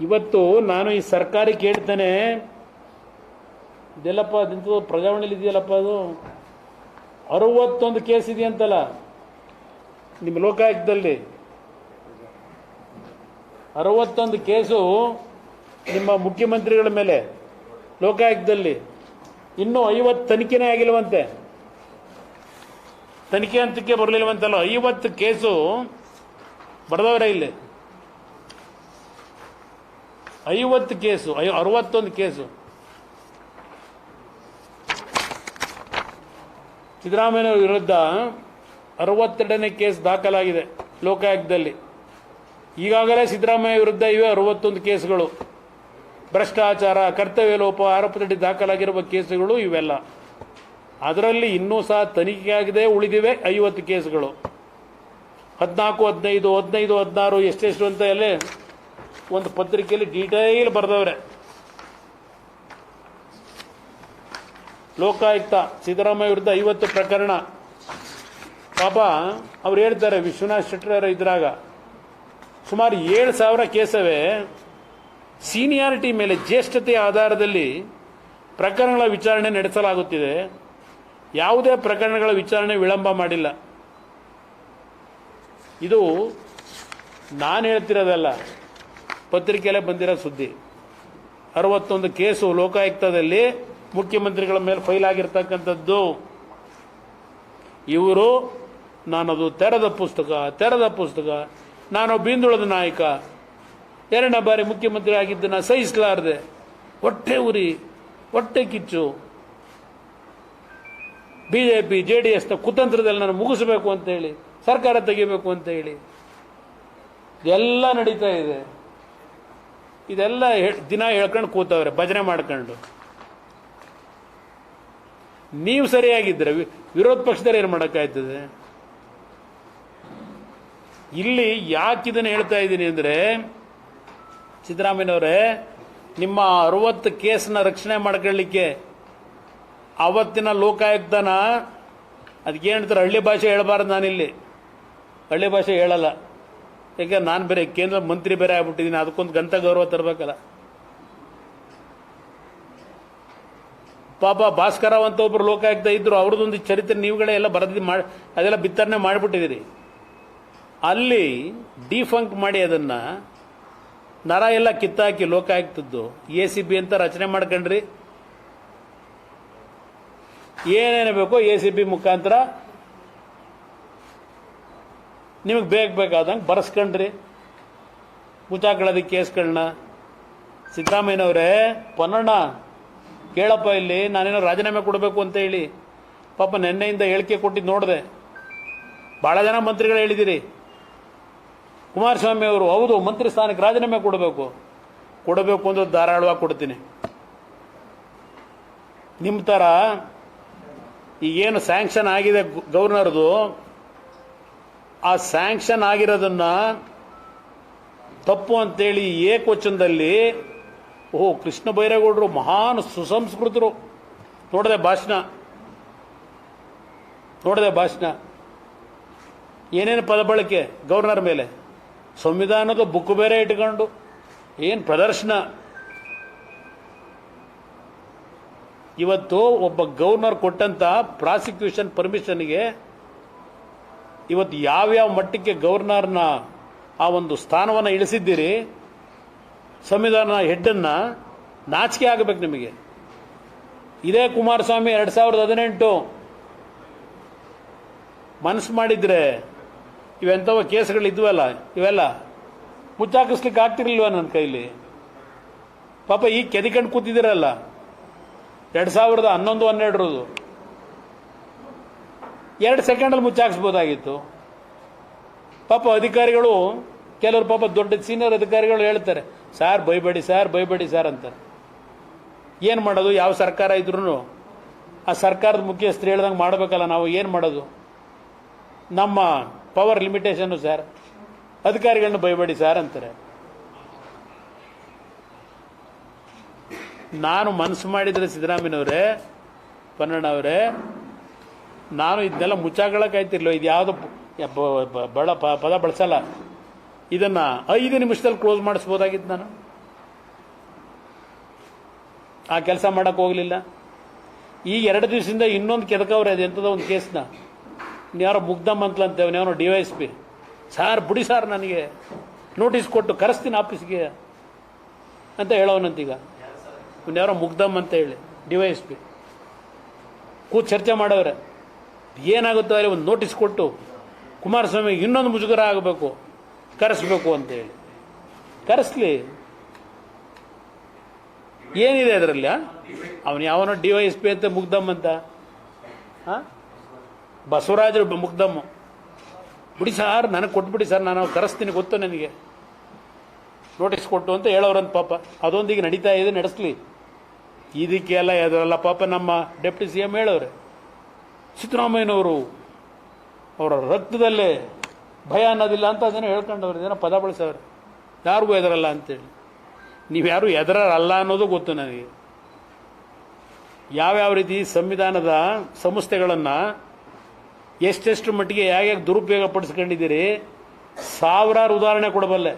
ಇವತ್ತು ನಾನು ಈ ಸರ್ಕಾರಿ ಕೇಳ್ತೇನೆ ಇದೆಲ್ಲಪ್ಪ ಅದಿಂತು ಪ್ರಜಾವಾಣಿಲಿ ಇದೆಯಲ್ಲಪ್ಪ ಅದು? ಅರವತ್ತೊಂದು ಕೇಸ್ ಇದೆಯಂತಲ್ಲ ನಿಮ್ಮ ಲೋಕಾಯುಕ್ತದಲ್ಲಿ. ಅರವತ್ತೊಂದು ಕೇಸು ನಿಮ್ಮ ಮುಖ್ಯಮಂತ್ರಿಗಳ ಮೇಲೆ, ಲೋಕಾಯುಕ್ತದಲ್ಲಿ. ಇನ್ನೂ ಐವತ್ತು ತನಿಖೆನೇ ಆಗಿಲ್ವಂತೆ ತನಿಖೆ ಹಂತಕ್ಕೆ ಬರಲಿಲ್ವಂತಲ್ಲ ಐವತ್ತು ಕೇಸು ಬರೆದವರೇ ಇಲ್ಲಿ. ಐವತ್ತು ಕೇಸು, ಐ ಅರವತ್ತೊಂದು ಕೇಸು. ಸಿದ್ದರಾಮಯ್ಯನವರ ವಿರುದ್ಧ ಅರವತ್ತೆರಡನೇ ಕೇಸ್ ದಾಖಲಾಗಿದೆ ಲೋಕಾಯುಕ್ತದಲ್ಲಿ. ಈಗಾಗಲೇ ಸಿದ್ದರಾಮಯ್ಯ ವಿರುದ್ಧ ಇವೆ ಅರವತ್ತೊಂದು ಕೇಸುಗಳು. ಭ್ರಷ್ಟಾಚಾರ ಕರ್ತವ್ಯ ಲೋಪ ಆರೋಪದಡಿ ದಾಖಲಾಗಿರುವ ಕೇಸುಗಳು ಇವೆಲ್ಲ. ಅದರಲ್ಲಿ ಇನ್ನೂ ಸಹ ತನಿಖೆಯಾಗದೆ, ಉಳಿದಿವೆ ಐವತ್ತು ಕೇಸುಗಳು. ಹದಿನಾಲ್ಕು, ಹದಿನೈದು ಹದಿನೈದು, ಹದಿನಾರು, ಎಷ್ಟೆಷ್ಟು ಅಂತ ಎಲ್ಲ ಒಂದು ಪತ್ರಿಕೆಯಲ್ಲಿ ಡೀಟೇಲ್ ಬರೆದವ್ರೆ. ಲೋಕಾಯುಕ್ತ ಸಿದ್ದರಾಮಯ್ಯ ವಿರುದ್ಧ ಐವತ್ತು ಪ್ರಕರಣ. ಪಾಪ ಅವ್ರು ಹೇಳ್ತಾರೆ, ವಿಶ್ವನಾಥ್ ಶೆಟ್ಟರ್ ಇದ್ರಾಗ ಸುಮಾರು ಏಳು ಸಾವಿರ ಕೇಸವೇ ಸೀನಿಯಾರಿಟಿ ಮೇಲೆ ಜ್ಯೇಷ್ಠತೆಯ ಆಧಾರದಲ್ಲಿ ಪ್ರಕರಣಗಳ ವಿಚಾರಣೆ ನಡೆಸಲಾಗುತ್ತಿದೆ. ಯಾವುದೇ ಪ್ರಕರಣಗಳ ವಿಚಾರಣೆ ವಿಳಂಬ ಮಾಡಿಲ್ಲ. ಇದು ನಾನು ಹೇಳ್ತಿರೋದಲ್ಲ ಪತ್ರಿಕೆಯಲ್ಲೇ ಬಂದಿರೋ ಸುದ್ದಿ. ಅರವತ್ತೊಂದು ಕೇಸು ಲೋಕಾಯುಕ್ತದಲ್ಲಿ ಮುಖ್ಯಮಂತ್ರಿಗಳ ಮೇಲೆ ಫೈಲ್ ಆಗಿರ್ತಕ್ಕಂಥದ್ದು. ಇವರು, ನಾನದು ತೆರೆದ ಪುಸ್ತಕ ತೆರೆದ ಪುಸ್ತಕ, ನಾನು ಬೀಂದುಳದ ನಾಯಕ, ಎರಡನೇ ಬಾರಿ ಮುಖ್ಯಮಂತ್ರಿ ಆಗಿದ್ದನ್ನ ಸಹಿಸಲಾರದೆ, ಹೊಟ್ಟೆ ಉರಿ, ಹೊಟ್ಟೆ ಕಿಚ್ಚು. ಬಿಜೆಪಿ ಜೆ ಡಿ ಎಸ್ನ ಕುತಂತ್ರದಲ್ಲಿ ನಾನು ಮುಗಿಸಬೇಕು ಅಂತ ಹೇಳಿ, ಸರ್ಕಾರ ತೆಗಿಬೇಕು ಅಂತ ಹೇಳಿ. ಎಲ್ಲ ನಡೀತಾ ಇದೆ. ಇದೆಲ್ಲ ದಿನ ಹೇಳ್ಕೊಂಡು ಕೂತವ್ರೆ, ಭಜನೆ ಮಾಡ್ಕೊಂಡು. ನೀವು ಸರಿಯಾಗಿದ್ದರೆ ವಿರೋಧ ಪಕ್ಷದಲ್ಲಿ ಏನು ಮಾಡೋಕ್ಕಾಯ್ತದೆ? ಇಲ್ಲಿ ಯಾಕೆ ಇದನ್ನು ಹೇಳ್ತಾ ಇದ್ದೀನಿ ಅಂದರೆ, ಸಿದ್ದರಾಮಯ್ಯನವರೇ, ನಿಮ್ಮ ಅರವತ್ತು ಕೇಸನ್ನ ರಕ್ಷಣೆ ಮಾಡ್ಕೊಳ್ಳಿಕ್ಕೆ ಅವತ್ತಿನ ಲೋಕಾಯುಕ್ತನ, ಅದಕ್ಕೆ ಹೇಳ್ತಾರೆ, ಹಳ್ಳಿ ಭಾಷೆ ಹೇಳಬಾರ್ದು ನಾನಿಲ್ಲಿ. ಹಳ್ಳಿ ಭಾಷೆ ಹೇಳಲ್ಲ. ಯಾಕೆ ನಾನು ಬೇರೆ ಕೇಂದ್ರ ಮಂತ್ರಿ ಬೇರೆ ಆಗ್ಬಿಟ್ಟಿದ್ದೀನಿ ಅದಕ್ಕೊಂದು ಗಂತ ಗೌರವ ತರಬೇಕಲ್ಲ. ಪಾಪ ಭಾಸ್ಕರ ಅಂತ ಒಬ್ರು ಲೋಕಾಯುಕ್ತ ಇದ್ರು, ಅವ್ರದ್ದೊಂದು ಚರಿತ್ರೆ ನೀವುಗಳೇ ಎಲ್ಲ ಬರೆದಿ ಮಾಡಿ ಅದೆಲ್ಲ ಬಿತ್ತರಣೆ ಮಾಡಿಬಿಟ್ಟಿದ್ದೀರಿ. ಅಲ್ಲಿ ಡಿಫಂಕ್ ಮಾಡಿ ಅದನ್ನ ನರ ಎಲ್ಲ ಕಿತ್ತಾಕಿ ಲೋಕಾಯುಕ್ತದ್ದು. ಎ ಸಿ ಬಿ ಅಂತ ರಚನೆ ಮಾಡ್ಕೊಂಡ್ರಿ. ಏನೇನು ಬೇಕೋ ಎ ಸಿ ಬಿ ಮುಖಾಂತರ ನಿಮಗೆ ಬೇಗ ಬೇಕಾದಂಗೆ ಬರೆಸ್ಕೊಂಡ್ರಿ. ಮುಚ್ಚಾಕೊಳ್ಳೋದು ಕೇಸ್ಗಳನ್ನ. ಸಿದ್ದರಾಮಯ್ಯನವರೇ, ಪೊನ್ನಣ್ಣ, ಕೇಳಪ್ಪ ಇಲ್ಲಿ, ನಾನೇನೋ ರಾಜೀನಾಮೆ ಕೊಡಬೇಕು ಅಂತ ಹೇಳಿ. ಪಾಪ ನಿನ್ನೆಯಿಂದ ಹೇಳಿಕೆ ಕೊಟ್ಟಿದ್ದು ನೋಡಿದೆ. ಭಾಳ ಜನ ಮಂತ್ರಿಗಳು ಹೇಳಿದ್ದೀರಿ ಕುಮಾರಸ್ವಾಮಿ ಅವರು, ಹೌದು, ಮಂತ್ರಿ ಸ್ಥಾನಕ್ಕೆ ರಾಜೀನಾಮೆ ಕೊಡಬೇಕು. ಕೊಡಬೇಕು ಅಂದ್ರೆ ಧಾರಾಳವಾಗಿ ಕೊಡ್ತೀನಿ. ನಿಮ್ಮ ಥರ ಈಗೇನು ಸ್ಯಾಂಕ್ಷನ್ ಆಗಿದೆ ಗವರ್ನರ್ದು ಆ ಸ್ಯಾಂಕ್ಷನ್ ಆಗಿರೋದನ್ನ ತಪ್ಪು ಅಂತೇಳಿ ಏಕವಚನದಲ್ಲಿ, ಓಹೋ, ಕೃಷ್ಣ ಬೈರೇಗೌಡರು ಮಹಾನ್ ಸುಸಂಸ್ಕೃತರು. ನೋಡಿದೆ ಭಾಷಣ. ನೋಡಿದೆ ಭಾಷಣ. ಏನೇನು ಪದ ಬಳಕೆ ಗವರ್ನರ್ ಮೇಲೆ? ಸಂವಿಧಾನದ ಬುಕ್ ಬೇರೆ ಇಟ್ಕೊಂಡು. ಏನು ಪ್ರದರ್ಶನ? ಇವತ್ತು ಒಬ್ಬ ಗವರ್ನರ್ ಕೊಟ್ಟಂತ ಪ್ರಾಸಿಕ್ಯೂಷನ್ ಪರ್ಮಿಷನ್ಗೆ ಇವತ್ತು ಯಾವ್ಯಾವ ಮಟ್ಟಕ್ಕೆ ಗವರ್ನರ್ನ ಆ ಒಂದು ಸ್ಥಾನವನ್ನು ಇಳಿಸಿದ್ದೀರಿ ಸಂವಿಧಾನ ಹೆಡ್ಡನ್ನು ನಾಚಿಕೆ ಆಗಬೇಕು ನಿಮಗೆ. ಇದೇ ಕುಮಾರಸ್ವಾಮಿ ಎರಡು ಸಾವಿರದ ಹದಿನೆಂಟು ಮನಸ್ಸು ಮಾಡಿದ್ರೆ ಇವೆಂಥವ ಕೇಸ್ಗಳು ಇದ್ವಲ್ಲ, ಇವೆಲ್ಲ ಮುಚ್ಚಾಕಿಸ್ಲಿಕ್ಕೆ ಆಗ್ತಿರ್ಲಿಲ್ವ ನನ್ನ ಕೈಲಿ? ಪಾಪ ಈಗ ಕೆದಿಕೊಂಡು ಕೂತಿದ್ದೀರಲ್ಲ, ಎರಡು ಸಾವಿರದ ಹನ್ನೊಂದು ಹನ್ನೆರಡರದು ಎರಡು ಸೆಕೆಂಡಲ್ಲಿ ಮುಚ್ಚಾಕ್ಸ್ಬೋದಾಗಿತ್ತು. ಪಾಪ ಅಧಿಕಾರಿಗಳು, ಕೆಲವರು ಪಾಪ ದೊಡ್ಡ ಸೀನಿಯರ್ ಅಧಿಕಾರಿಗಳು ಹೇಳ್ತಾರೆ, ಸಾರ್, ಬೈಬೇಡಿ ಸಾರ್ ಬೈಬೇಡಿ, ಸಾರ್ ಅಂತಾರೆ. ಏನು ಮಾಡೋದು? ಯಾವ ಸರ್ಕಾರ ಇದ್ರೂ ಆ ಸರ್ಕಾರದ ಮುಖ್ಯಸ್ಥರು ಹೇಳ್ದಂಗೆ ಮಾಡಬೇಕಲ್ಲ, ನಾವು ಏನು ಮಾಡೋದು? ನಮ್ಮ ಪವರ್ ಲಿಮಿಟೇಷನ್ನು ಸರ್ ಅಧಿಕಾರಿಗಳನ್ನ ಬೈಬೇಡಿ ಸರ್ ಅಂತಾರೆ. ನಾನು ಮನಸ್ಸು ಮಾಡಿದರೆ ಸಿದ್ದರಾಮಯ್ಯನವರೇ, ಪನ್ನಣ್ಣವರೇ ನಾನು ಇದನ್ನೆಲ್ಲ ಮುಚ್ಚಾಗಳಕ್ಕಾಯ್ತಿರ್ಲೋ ಇದು ಯಾವುದು ಬಳ ಪದ ಬಳಸಲ್ಲ. ಇದನ್ನು ಐದು ನಿಮಿಷದಲ್ಲಿ ಕ್ಲೋಸ್ ಮಾಡಿಸ್ಬೋದಾಗಿತ್ತು ನಾನು. ಆ ಕೆಲಸ ಮಾಡೋಕ್ಕೆ ಹೋಗಲಿಲ್ಲ. ಈಗ ಎರಡು ದಿವಸದಿಂದ ಇನ್ನೊಂದು ಕೆದಕವ್ರೆ ಅದು ಎಂಥದೋ ಒಂದು ಕೇಸ್ನ. ಯಾರೋ ಮುಗ್ದಮ್ ಅಂತಲಂತೇವೆ ಯಾವನೋ D Y S P. Sir, ಬಿಡಿ ಸಾರ್ ನನಗೆ. ನೋಟಿಸ್ ಕೊಟ್ಟು ಕರೆಸ್ತೀನಿ ಆಫೀಸ್ಗೆ ಅಂತ ಹೇಳೋನಂತೀಗ. ಇನ್ಯಾರೋ ಮುಗ್ಧಮ್ ಅಂತ ಹೇಳಿ, ಡಿ ವೈ ಎಸ್ ಪಿ. ಕೂತ್ ಚರ್ಚೆ ಮಾಡವ್ರೆ. ಏನಾಗುತ್ತೋ ಅಲ್ಲಿ ಒಂದು ನೋಟಿಸ್ ಕೊಟ್ಟು ಕುಮಾರಸ್ವಾಮಿ ಇನ್ನೊಂದು ಮುಜುಗರ ಆಗಬೇಕು ಕರೆಸ್ಬೇಕು ಅಂತೇಳಿ. ಕರೆಸ್ಲಿ. ಏನಿದೆ ಅದರಲ್ಲಿ ಅವನು ಯಾವನೋ ಡಿ ವೈ ಎಸ್ ಪಿ ಅಂತ ಮುಗ್ದಮ್ ಅಂತ. ಹಾಂ ಬಸವರಾಜರು ಮುಗ್ದಮ್ಮ ಮುಗ್ದಮ್ ಬಿಡಿ ಸರ್, ನನಗೆ ಕೊಟ್ಬಿಡಿ ಸರ್, ನಾನು ಕರೆಸ್ತೀನಿ, ಗೊತ್ತು ನನಗೆ. ನೋಟಿಸ್ ಕೊಟ್ಟು ಅಂತ ಹೇಳೋರಂತ ಪಾಪ. ಅದೊಂದಿಗೆ ನಡೀತಾ ಇದೆ, ನಡೆಸ್ಲಿ. ಇದಕ್ಕೆಲ್ಲ ಎದುರಲ್ಲ ಪಾಪ ನಮ್ಮ ಡೆಪ್ಟಿ ಸಿ ಎಂ ಹೇಳವ್ರೆ ಸಿದ್ದರಾಮಯ್ಯನವರು ಅವರ ರಕ್ತದಲ್ಲೇ ಭಯ ಅನ್ನೋದಿಲ್ಲ ಅಂತ ಅದನ್ನು ಹೇಳ್ಕೊಂಡವ್ರು. ಏನೋ ಪದ ಬಳಸವ್ರೆ ಯಾರಿಗೂ ಎದರಲ್ಲ ಅಂತೇಳಿ. ನೀವ್ಯಾರು ಎದರಲ್ಲ ಅನ್ನೋದು ಗೊತ್ತು ನನಗೆ. ಯಾವ್ಯಾವ ರೀತಿ ಸಂವಿಧಾನದ ಸಂಸ್ಥೆಗಳನ್ನು ಎಷ್ಟೆಷ್ಟು ಮಟ್ಟಿಗೆ ಹೇಗೆ ದುರುಪಯೋಗ ಪಡಿಸ್ಕೊಂಡಿದ್ದೀರಿ, ಸಾವಿರಾರು ಉದಾಹರಣೆ ಕೊಡಬಲ್ಲೆ.